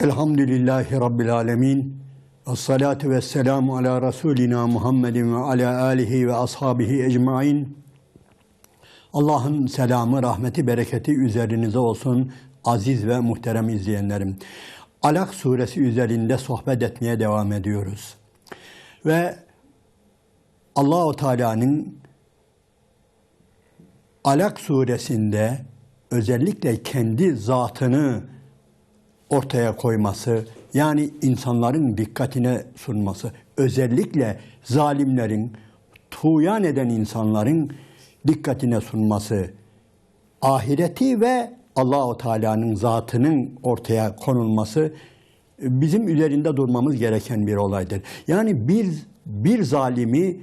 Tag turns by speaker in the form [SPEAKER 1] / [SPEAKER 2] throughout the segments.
[SPEAKER 1] Elhamdülillahi Rabbil Alemin. Esselatu ve selamu ala Resulina Muhammedin ve ala alihi ve ashabihi ecmain. Allah'ın selamı, rahmeti, bereketi üzerinize olsun aziz ve muhterem izleyenlerim. Alak suresi üzerinde sohbet etmeye devam ediyoruz. Ve Allahu Teala'nın Alak suresinde özellikle kendi zatını ortaya koyması, yani insanların dikkatine sunması, özellikle zalimlerin, tuğyan eden insanların dikkatine sunması, ahireti ve Allahu Teala'nın zatının ortaya konulması bizim üzerinde durmamız gereken bir olaydır. Yani bir bir zalimi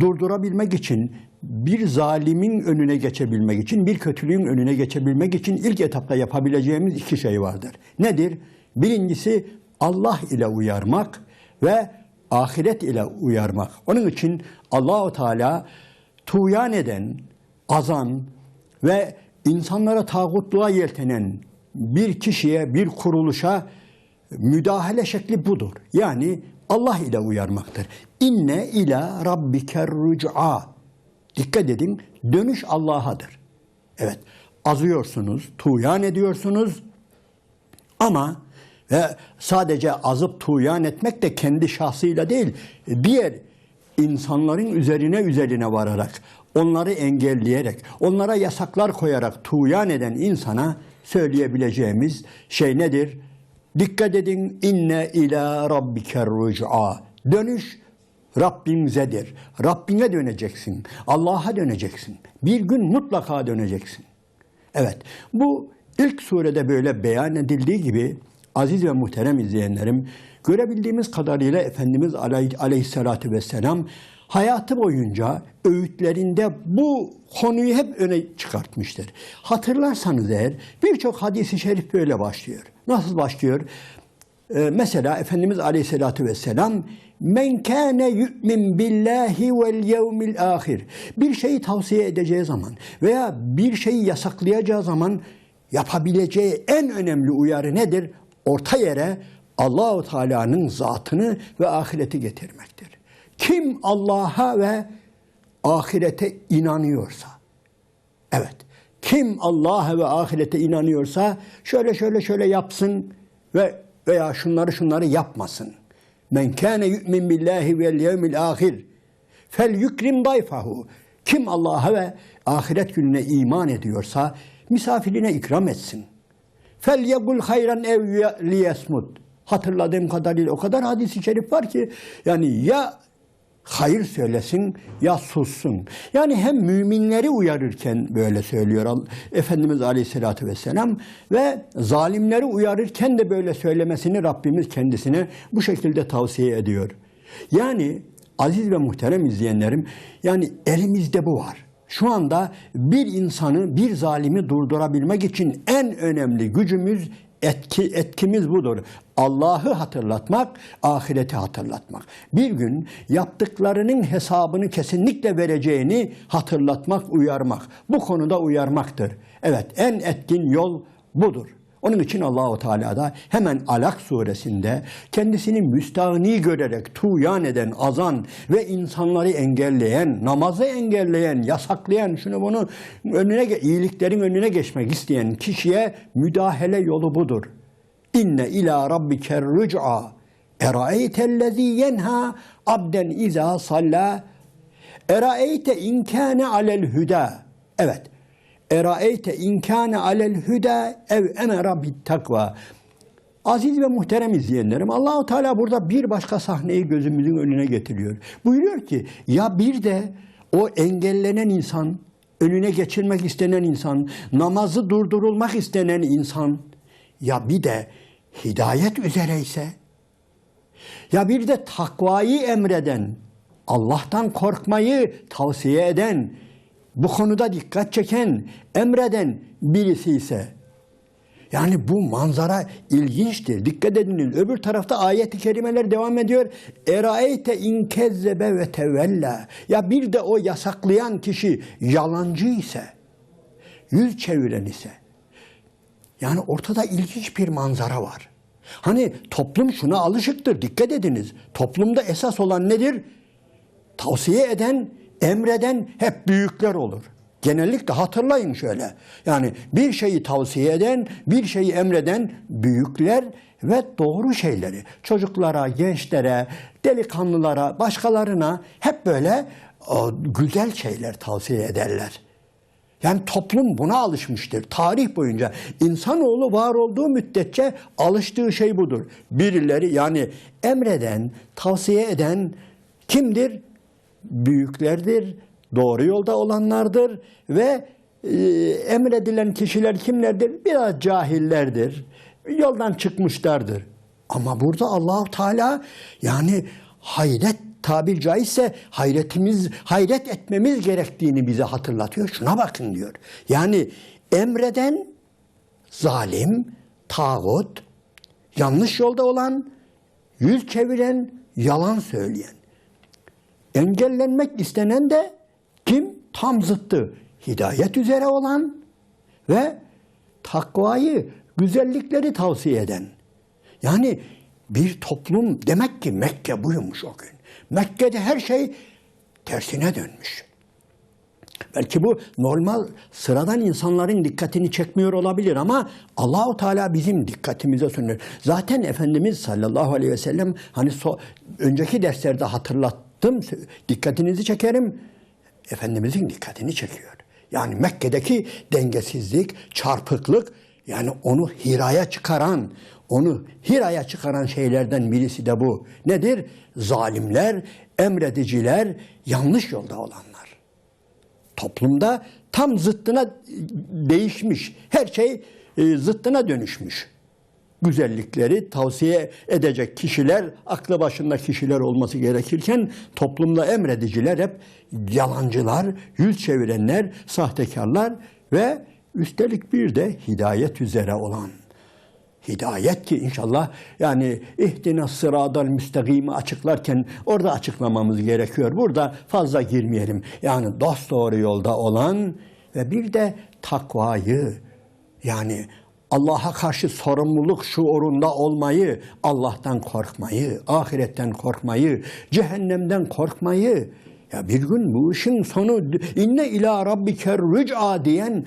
[SPEAKER 1] durdurabilmek için, bir zalimin önüne geçebilmek için, bir kötülüğün önüne geçebilmek için ilk etapta yapabileceğimiz iki şey vardır. Nedir? Birincisi Allah ile uyarmak ve ahiret ile uyarmak. Onun için Allahu Teala tuğyan eden, azan ve insanlara tağutluğa yeltenen bir kişiye, bir kuruluşa müdahale şekli budur. Yani Allah ile uyarmaktır. İnne ila rabbiker rüc'a. Dikkat edin, dönüş Allah'adır. Evet, azıyorsunuz, tuğyan ediyorsunuz ama ve sadece azıp tuğyan etmek de kendi şahsıyla değil, diğer insanların üzerine üzerine vararak, onları engelleyerek, onlara yasaklar koyarak tuğyan eden insana söyleyebileceğimiz şey nedir? Dikkat edin inne ila rabbiker rüc'a. Dönüş Rabbimizedir. Rabbine döneceksin. Allah'a döneceksin. Bir gün mutlaka döneceksin. Evet, bu ilk surede böyle beyan edildiği gibi aziz ve muhterem izleyenlerim, görebildiğimiz kadarıyla Efendimiz Aleyhisselatü Vesselam hayatı boyunca öğütlerinde bu konuyu hep öne çıkartmıştır. Hatırlarsanız eğer birçok hadisi şerif böyle başlıyor. Nasıl başlıyor? Ee, mesela Efendimiz Aleyhisselatü Vesselam men kâne yu'min billahi vel yevmil ahir bir şeyi tavsiye edeceği zaman veya bir şeyi yasaklayacağı zaman yapabileceği en önemli uyarı nedir? Orta yere Allahu Teala'nın zatını ve ahireti getirmektir. Kim Allah'a ve ahirete inanıyorsa, evet, kim Allah'a ve ahirete inanıyorsa şöyle şöyle şöyle yapsın ve veya şunları şunları yapmasın. Men kâne yu'min billahi vel yevmil ahir fel yukrim dayfahu. Kim Allah'a ve ahiret gününe iman ediyorsa misafirine ikram etsin. Fel yegul hayran ev liyesmut. Hatırladığım kadarıyla o kadar hadis-i şerif var ki yani ya hayır söylesin ya sussun. Yani hem müminleri uyarırken böyle söylüyor Efendimiz Aleyhisselatü Vesselam ve zalimleri uyarırken de böyle söylemesini Rabbimiz kendisine bu şekilde tavsiye ediyor. Yani aziz ve muhterem izleyenlerim yani elimizde bu var. Şu anda bir insanı, bir zalimi durdurabilmek için en önemli gücümüz etki etkimiz budur. Allah'ı hatırlatmak, ahireti hatırlatmak. Bir gün yaptıklarının hesabını kesinlikle vereceğini hatırlatmak, uyarmak. Bu konuda uyarmaktır. Evet, en etkin yol budur. Onun için Allahu Teala da hemen Alak suresinde kendisini müstahni görerek tuğyan eden, azan ve insanları engelleyen, namazı engelleyen, yasaklayan, şunu bunu önüne iyiliklerin önüne geçmek isteyen kişiye müdahale yolu budur. İnne ila rabbiker rüc'a. Eraeytellezî yenha abden izâ sallâ. Eraeyte inkâne alel hüdâ evet Eraeyte inkâne alel hüda ev emera bit takva. Aziz ve muhterem izleyenlerim Allahu Teala burada bir başka sahneyi gözümüzün önüne getiriyor. Buyuruyor ki ya bir de o engellenen insan, önüne geçirmek istenen insan, namazı durdurulmak istenen insan ya bir de hidayet üzereyse ya bir de takvayı emreden, Allah'tan korkmayı tavsiye eden, bu konuda dikkat çeken, emreden birisi ise yani bu manzara ilginçtir. Dikkat edin. Öbür tarafta ayet-i kerimeler devam ediyor. Eraeyte inkezzebe ve tevella. Ya bir de o yasaklayan kişi yalancı ise, yüz çeviren ise. Yani ortada ilginç bir manzara var. Hani toplum şuna alışıktır. Dikkat ediniz. Toplumda esas olan nedir? Tavsiye eden, emreden hep büyükler olur. Genellikle hatırlayın şöyle. Yani bir şeyi tavsiye eden, bir şeyi emreden büyükler ve doğru şeyleri çocuklara, gençlere, delikanlılara, başkalarına hep böyle o, güzel şeyler tavsiye ederler. Yani toplum buna alışmıştır. Tarih boyunca insanoğlu var olduğu müddetçe alıştığı şey budur. Birileri yani emreden, tavsiye eden kimdir? Büyüklerdir, doğru yolda olanlardır ve e, emredilen kişiler kimlerdir? Biraz cahillerdir. Yoldan çıkmışlardır. Ama burada Allahu Teala yani hayret tabir caizse hayretimiz hayret etmemiz gerektiğini bize hatırlatıyor. Şuna bakın diyor. Yani emreden zalim, tağut, yanlış yolda olan, yüz çeviren, yalan söyleyen. Engellenmek istenen de kim? Tam zıttı. Hidayet üzere olan ve takvayı, güzellikleri tavsiye eden. Yani bir toplum demek ki Mekke buymuş o gün. Mekke'de her şey tersine dönmüş. Belki bu normal sıradan insanların dikkatini çekmiyor olabilir ama Allahu Teala bizim dikkatimize sunuyor. Zaten Efendimiz sallallahu aleyhi ve sellem hani so, önceki derslerde hatırlattım dikkatinizi çekerim. Efendimizin dikkatini çekiyor. Yani Mekke'deki dengesizlik, çarpıklık yani onu hiraya çıkaran, onu hiraya çıkaran şeylerden birisi de bu. Nedir? Zalimler, emrediciler, yanlış yolda olanlar. Toplumda tam zıttına değişmiş. Her şey e, zıttına dönüşmüş. Güzellikleri tavsiye edecek kişiler, aklı başında kişiler olması gerekirken toplumda emrediciler hep yalancılar, yüz çevirenler, sahtekarlar ve üstelik bir de hidayet üzere olan hidayet ki inşallah yani ihdina sıradal müstakimi açıklarken orada açıklamamız gerekiyor. Burada fazla girmeyelim. Yani dost doğru yolda olan ve bir de takvayı yani Allah'a karşı sorumluluk şuurunda olmayı, Allah'tan korkmayı, ahiretten korkmayı, cehennemden korkmayı. Ya bir gün bu işin sonu inne ila rabbiker rüc'a diyen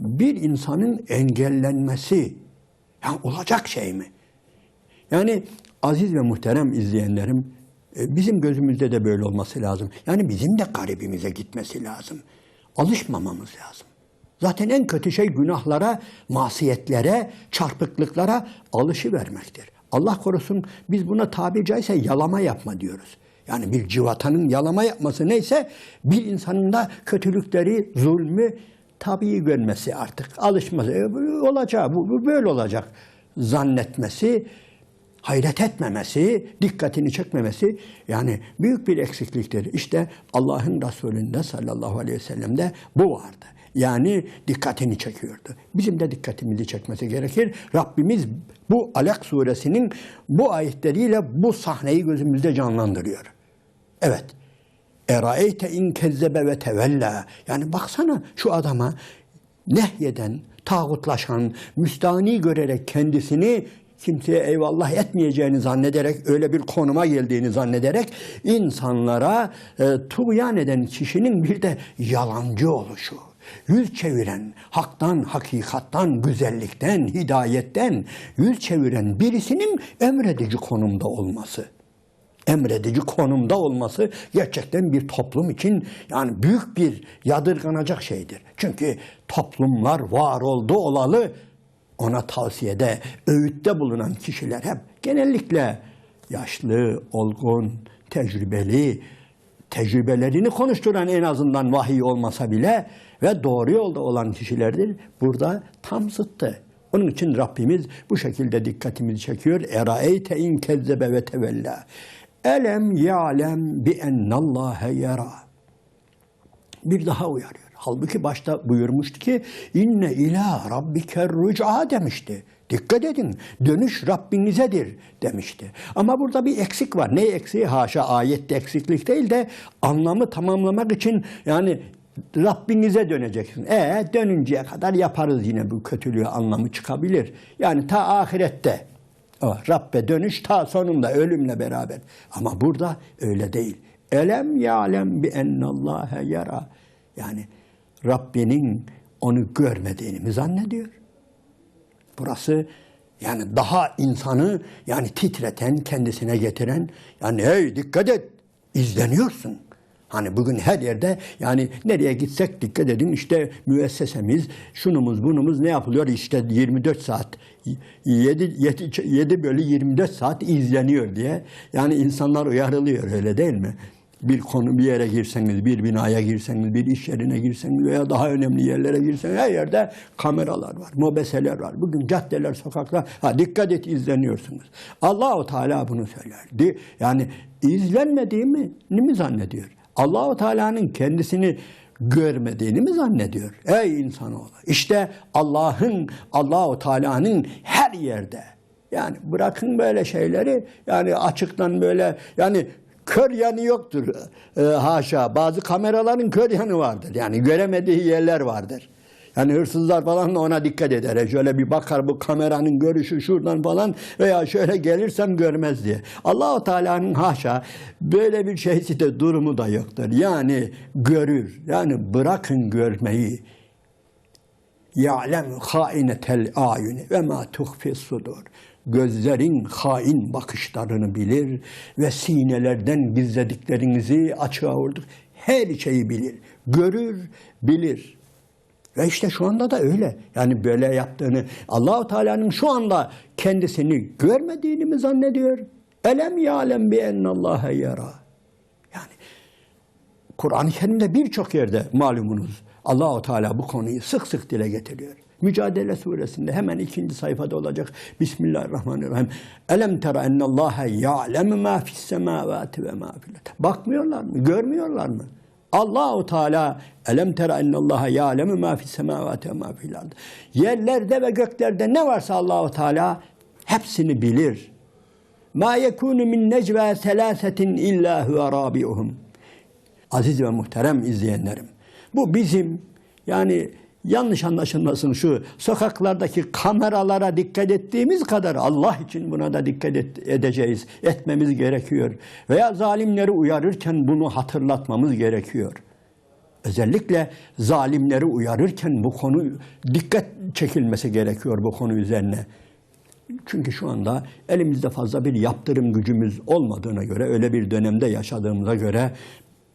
[SPEAKER 1] bir insanın engellenmesi. Yani olacak şey mi? Yani aziz ve muhterem izleyenlerim e, bizim gözümüzde de böyle olması lazım. Yani bizim de garibimize gitmesi lazım. Alışmamamız lazım. Zaten en kötü şey günahlara, masiyetlere, çarpıklıklara alışı vermektir. Allah korusun biz buna tabi caizse yalama yapma diyoruz. Yani bir civatanın yalama yapması neyse bir insanın da kötülükleri, zulmü tabii görmesi artık. Alışması. E, olacağı, bu, bu böyle olacak zannetmesi, hayret etmemesi, dikkatini çekmemesi yani büyük bir eksikliktir. İşte Allah'ın Resulü'nde sallallahu aleyhi ve sellem'de bu vardı. Yani dikkatini çekiyordu. Bizim de dikkatimizi çekmesi gerekir. Rabbimiz bu Alak suresinin bu ayetleriyle bu sahneyi gözümüzde canlandırıyor. Evet. Eraeyte in kezzebe ve tevella. Yani baksana şu adama nehyeden, tağutlaşan, müstani görerek kendisini kimseye eyvallah etmeyeceğini zannederek, öyle bir konuma geldiğini zannederek insanlara e, tuğyan eden kişinin bir de yalancı oluşu yüz çeviren, haktan, hakikattan, güzellikten, hidayetten yüz çeviren birisinin emredici konumda olması. Emredici konumda olması gerçekten bir toplum için yani büyük bir yadırganacak şeydir. Çünkü toplumlar var oldu olalı ona tavsiyede, öğütte bulunan kişiler hep genellikle yaşlı, olgun, tecrübeli, tecrübelerini konuşturan en azından vahiy olmasa bile ve doğru yolda olan kişilerdir. Burada tam zıttı. Onun için Rabbimiz bu şekilde dikkatimizi çekiyor. Eraeyte in kezzebe ve tevella. Elem ya'lem bi ennallâhe yara. Bir daha uyarıyor. Halbuki başta buyurmuştu ki inne ila rabbiker rüc'a demişti. Dikkat edin dönüş Rabbinizedir demişti. Ama burada bir eksik var. Ne eksiği? Haşa ayette eksiklik değil de anlamı tamamlamak için yani Rabbinize döneceksin. E dönünceye kadar yaparız yine bu kötülüğü anlamı çıkabilir. Yani ta ahirette O, Rabbe dönüş ta sonunda ölümle beraber. Ama burada öyle değil. Elem ya'lem bi ennallâhe yara. Yani Rabbinin onu görmediğini mi zannediyor? Burası yani daha insanı yani titreten, kendisine getiren yani hey dikkat et izleniyorsun. Hani bugün her yerde yani nereye gitsek dikkat edin işte müessesemiz, şunumuz bunumuz ne yapılıyor işte 24 saat 7, 7, 7 bölü 24 saat izleniyor diye. Yani insanlar uyarılıyor öyle değil mi? Bir konu bir yere girseniz, bir binaya girseniz, bir iş yerine girseniz veya daha önemli yerlere girseniz her yerde kameralar var, mobeseler var. Bugün caddeler, sokaklar, ha dikkat et izleniyorsunuz. Allahu Teala bunu söylerdi. Yani izlenmediğimi ne mi zannediyor? Allahu Teala'nın kendisini görmediğini mi zannediyor? Ey insanoğlu. İşte Allah'ın, Allahu Teala'nın her yerde. Yani bırakın böyle şeyleri. Yani açıktan böyle yani kör yanı yoktur. E, haşa. Bazı kameraların kör yanı vardır. Yani göremediği yerler vardır. Yani hırsızlar falan da ona dikkat eder. E, Şöyle bir bakar bu kameranın görüşü şuradan falan veya şöyle gelirsem görmez diye. Allahu Teala'nın haşa böyle bir şeysi de durumu da yoktur. Yani görür. Yani bırakın görmeyi. Ya'lem hainetel ayuni ve ma tuhfi sudur. Gözlerin hain bakışlarını bilir ve sinelerden gizlediklerinizi açığa vurduk. Her şeyi bilir. Görür, bilir. Ve işte şu anda da öyle. Yani böyle yaptığını Allahu Teala'nın şu anda kendisini görmediğini mi zannediyor? Elem ya'lem bi ennallâhe yara. Yani Kur'an-ı Kerim'de birçok yerde malumunuz Allahu Teala bu konuyu sık sık dile getiriyor. Mücadele suresinde hemen ikinci sayfada olacak. Bismillahirrahmanirrahim. Elem tera ennallâhe ya'lem ma fis semâvâti ve fil Bakmıyorlar mı? Görmüyorlar mı? Allahu Teala elem tera ennallâhe ya'lem ma fis semâvâti ve ma Yerlerde ve göklerde ne varsa Allahu Teala hepsini bilir. Ma yekunu min necva selâsetin illâ huve râbi'uhum. Aziz ve muhterem izleyenlerim. Bu bizim yani yanlış anlaşılmasın şu sokaklardaki kameralara dikkat ettiğimiz kadar Allah için buna da dikkat et, edeceğiz. Etmemiz gerekiyor. Veya zalimleri uyarırken bunu hatırlatmamız gerekiyor. Özellikle zalimleri uyarırken bu konu dikkat çekilmesi gerekiyor bu konu üzerine. Çünkü şu anda elimizde fazla bir yaptırım gücümüz olmadığına göre, öyle bir dönemde yaşadığımıza göre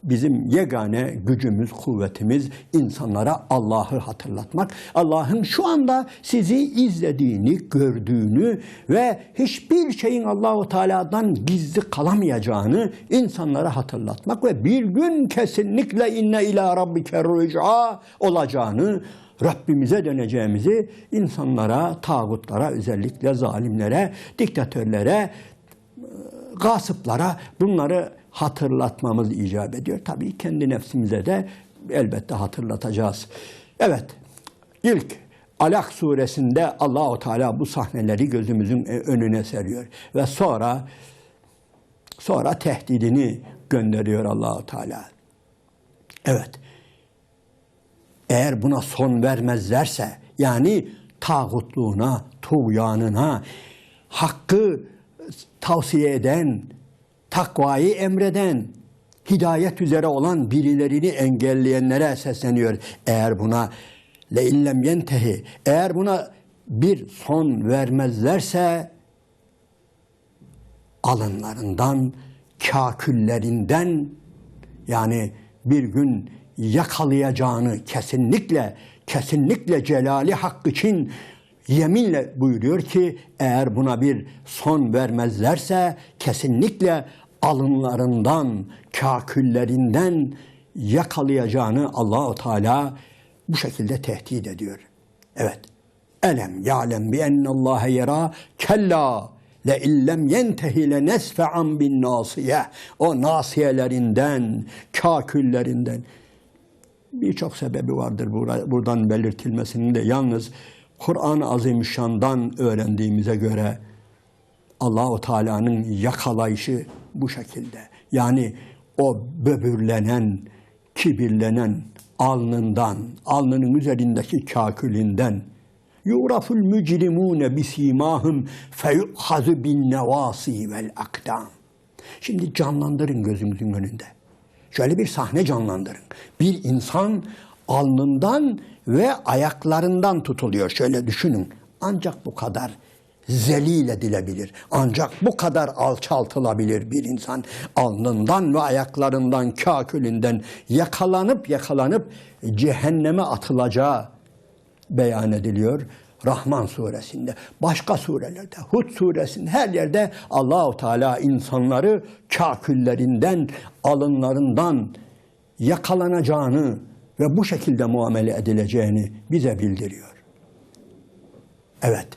[SPEAKER 1] bizim yegane gücümüz, kuvvetimiz insanlara Allah'ı hatırlatmak. Allah'ın şu anda sizi izlediğini, gördüğünü ve hiçbir şeyin Allahu Teala'dan gizli kalamayacağını insanlara hatırlatmak ve bir gün kesinlikle inne ila rabbike rüca olacağını Rabbimize döneceğimizi insanlara, tağutlara, özellikle zalimlere, diktatörlere, gasıplara bunları hatırlatmamız icap ediyor. Tabii kendi nefsimize de elbette hatırlatacağız. Evet, ilk Alak suresinde Allahu Teala bu sahneleri gözümüzün önüne seriyor ve sonra sonra tehdidini gönderiyor Allahu Teala. Evet. Eğer buna son vermezlerse yani tağutluğuna, tuğyanına, hakkı tavsiye eden, takvayı emreden, hidayet üzere olan birilerini engelleyenlere sesleniyor. Eğer buna le illem yentehi, eğer buna bir son vermezlerse alınlarından, kaküllerinden yani bir gün yakalayacağını kesinlikle kesinlikle celali hak için yeminle buyuruyor ki eğer buna bir son vermezlerse kesinlikle alınlarından, kaküllerinden yakalayacağını Allahu Teala bu şekilde tehdit ediyor. Evet. Elem ya'lem bi ennallâhe yera kella le illem yentehi le nesfe'an bin nasiye. O nasiyelerinden, kaküllerinden birçok sebebi vardır buradan belirtilmesinin de yalnız Kur'an-ı Azimüşşan'dan öğrendiğimize göre Allahu Teala'nın yakalayışı bu şekilde. Yani o böbürlenen, kibirlenen alnından, alnının üzerindeki kakülünden Yuraful mücrimune bisimahum feyuhazu bin nevasi vel akdam. Şimdi canlandırın gözünüzün önünde. Şöyle bir sahne canlandırın. Bir insan alnından ve ayaklarından tutuluyor. Şöyle düşünün. Ancak bu kadar zelil edilebilir. Ancak bu kadar alçaltılabilir bir insan. Alnından ve ayaklarından, kakülünden yakalanıp yakalanıp cehenneme atılacağı beyan ediliyor. Rahman suresinde, başka surelerde, Hud suresinde her yerde Allahu Teala insanları kaküllerinden, alınlarından yakalanacağını ve bu şekilde muamele edileceğini bize bildiriyor. Evet.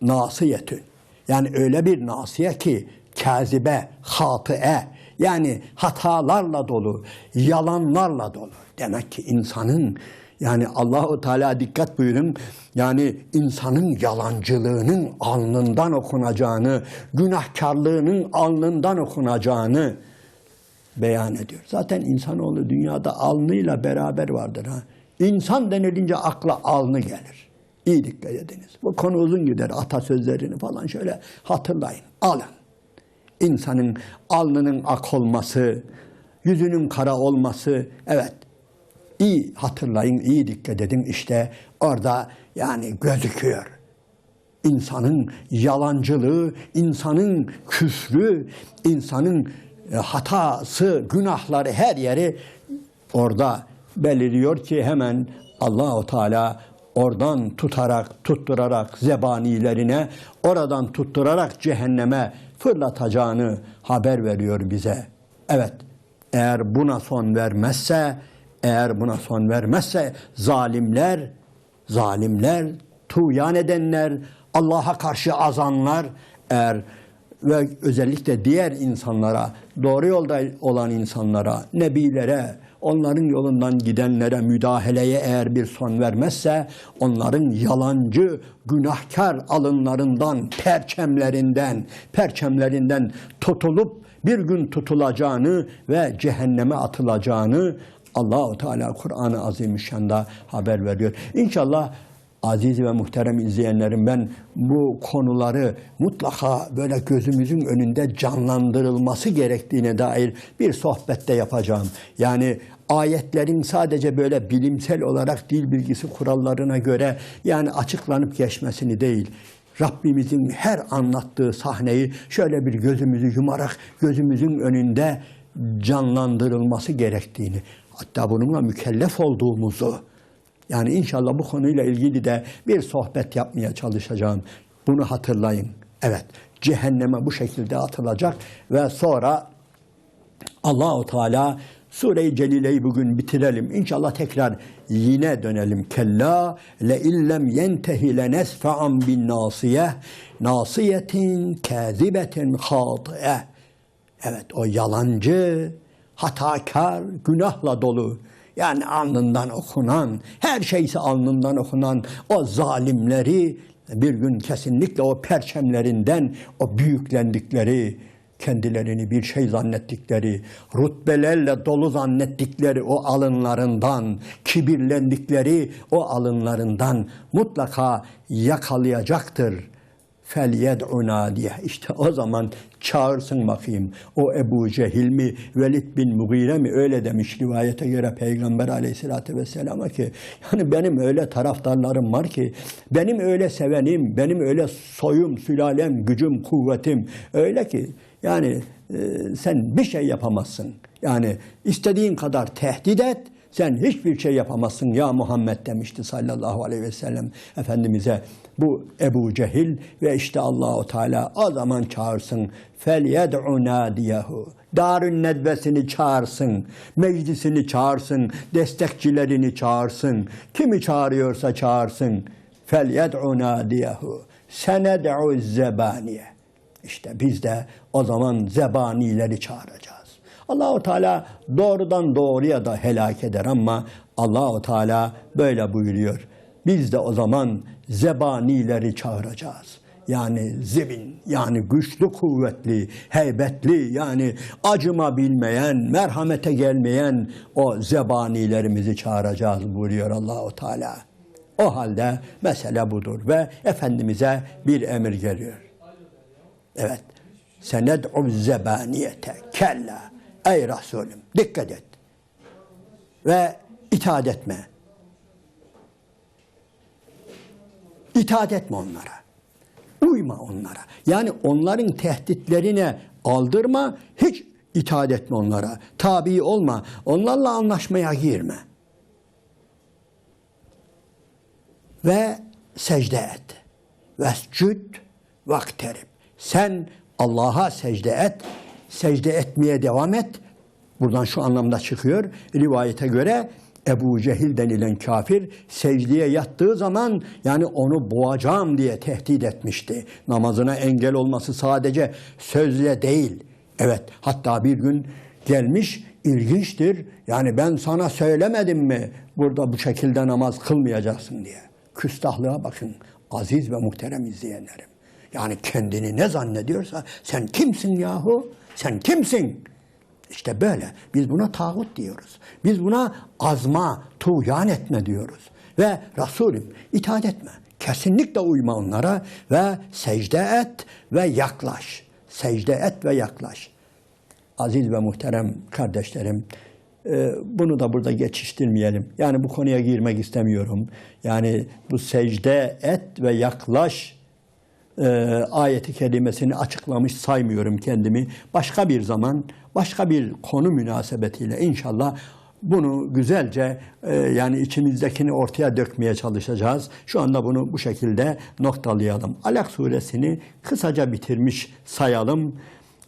[SPEAKER 1] Nasiyetün. Yani öyle bir nasiye ki kazibe, hatıe yani hatalarla dolu, yalanlarla dolu. Demek ki insanın yani Allahu Teala dikkat buyurun. Yani insanın yalancılığının alnından okunacağını, günahkarlığının alnından okunacağını beyan ediyor. Zaten insanoğlu dünyada alnıyla beraber vardır. Ha? İnsan denilince akla alnı gelir. İyi dikkat ediniz. Bu konu uzun gider. Atasözlerini falan şöyle hatırlayın. Alın. İnsanın alnının ak olması, yüzünün kara olması, evet iyi hatırlayın, iyi dikkat edin. İşte orada yani gözüküyor. İnsanın yalancılığı, insanın küfrü, insanın hatası, günahları her yeri orada beliriyor ki hemen Allahu Teala oradan tutarak, tutturarak zebanilerine, oradan tutturarak cehenneme fırlatacağını haber veriyor bize. Evet, eğer buna son vermezse, eğer buna son vermezse zalimler, zalimler, tuğyan edenler, Allah'a karşı azanlar eğer ve özellikle diğer insanlara, doğru yolda olan insanlara, nebilere, onların yolundan gidenlere müdahaleye eğer bir son vermezse, onların yalancı, günahkar alınlarından, perçemlerinden, perçemlerinden tutulup bir gün tutulacağını ve cehenneme atılacağını Allahu Teala Kur'an-ı Azimüşşan'da haber veriyor. İnşallah aziz ve muhterem izleyenlerim ben bu konuları mutlaka böyle gözümüzün önünde canlandırılması gerektiğine dair bir sohbette yapacağım. Yani ayetlerin sadece böyle bilimsel olarak dil bilgisi kurallarına göre yani açıklanıp geçmesini değil. Rabbimizin her anlattığı sahneyi şöyle bir gözümüzü yumarak gözümüzün önünde canlandırılması gerektiğini, hatta bununla mükellef olduğumuzu, yani inşallah bu konuyla ilgili de bir sohbet yapmaya çalışacağım. Bunu hatırlayın. Evet, cehenneme bu şekilde atılacak ve sonra Allahu Teala Sure-i Celile'yi bugün bitirelim. İnşallah tekrar yine dönelim. Kella le illem yentehi le nesfa'an bin nasiye nasiyetin kâzibetin hâtı'e. Evet o yalancı, hatakar, günahla dolu yani alnından okunan, her şeyse alnından okunan o zalimleri bir gün kesinlikle o perçemlerinden o büyüklendikleri, kendilerini bir şey zannettikleri, rutbelerle dolu zannettikleri o alınlarından, kibirlendikleri o alınlarından mutlaka yakalayacaktır.'' Yed'una diye. İşte o zaman çağırsın bakayım. O Ebu Cehil mi, Velid bin Mugire mi öyle demiş rivayete göre Peygamber aleyhissalatü vesselama ki yani benim öyle taraftarlarım var ki benim öyle sevenim, benim öyle soyum, sülalem, gücüm, kuvvetim öyle ki yani e, sen bir şey yapamazsın. Yani istediğin kadar tehdit et, sen hiçbir şey yapamazsın ya Muhammed demişti sallallahu aleyhi ve sellem Efendimiz'e bu Ebu Cehil ve işte Allahu Teala o zaman çağırsın fel yed'u nadiyehu Darün nedvesini çağırsın, meclisini çağırsın, destekçilerini çağırsın. Kimi çağırıyorsa çağırsın. Fel yed'u nadiyehu sened'u zebaniye. İşte biz de o zaman zebanileri çağıracağız. Allahu Teala doğrudan doğruya da helak eder ama Allahu Teala böyle buyuruyor. Biz de o zaman zebanileri çağıracağız. Yani zibin, yani güçlü, kuvvetli, heybetli, yani acıma bilmeyen, merhamete gelmeyen o zebanilerimizi çağıracağız buyuruyor Allahu Teala. O halde mesele budur ve Efendimiz'e bir emir geliyor. Evet. Sened'u zebaniyete kella. Ey Resulüm dikkat et. Ve itaat etme. İtaat etme onlara. Uyma onlara. Yani onların tehditlerine aldırma, hiç itaat etme onlara. Tabi olma. Onlarla anlaşmaya girme. Ve secde et. Vescüd vakterib. Sen Allah'a secde et. Secde etmeye devam et. Buradan şu anlamda çıkıyor. Rivayete göre Ebu Cehil denilen kafir secdeye yattığı zaman yani onu boğacağım diye tehdit etmişti. Namazına engel olması sadece sözle değil. Evet hatta bir gün gelmiş ilginçtir. Yani ben sana söylemedim mi burada bu şekilde namaz kılmayacaksın diye. Küstahlığa bakın aziz ve muhterem izleyenlerim. Yani kendini ne zannediyorsa sen kimsin yahu? Sen kimsin? İşte böyle. Biz buna tağut diyoruz. Biz buna azma, tuğyan etme diyoruz. Ve Resulüm itaat etme. Kesinlikle uyma onlara ve secde et ve yaklaş. Secde et ve yaklaş. Aziz ve muhterem kardeşlerim, e, bunu da burada geçiştirmeyelim. Yani bu konuya girmek istemiyorum. Yani bu secde et ve yaklaş e, ayeti kelimesini açıklamış saymıyorum kendimi. Başka bir zaman, başka bir konu münasebetiyle inşallah bunu güzelce e, yani içimizdekini ortaya dökmeye çalışacağız. Şu anda bunu bu şekilde noktalayalım. Alak suresini kısaca bitirmiş sayalım.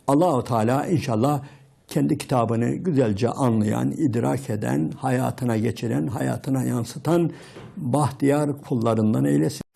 [SPEAKER 1] Allahu Teala inşallah kendi kitabını güzelce anlayan, idrak eden, hayatına geçiren, hayatına yansıtan bahtiyar kullarından eylesin.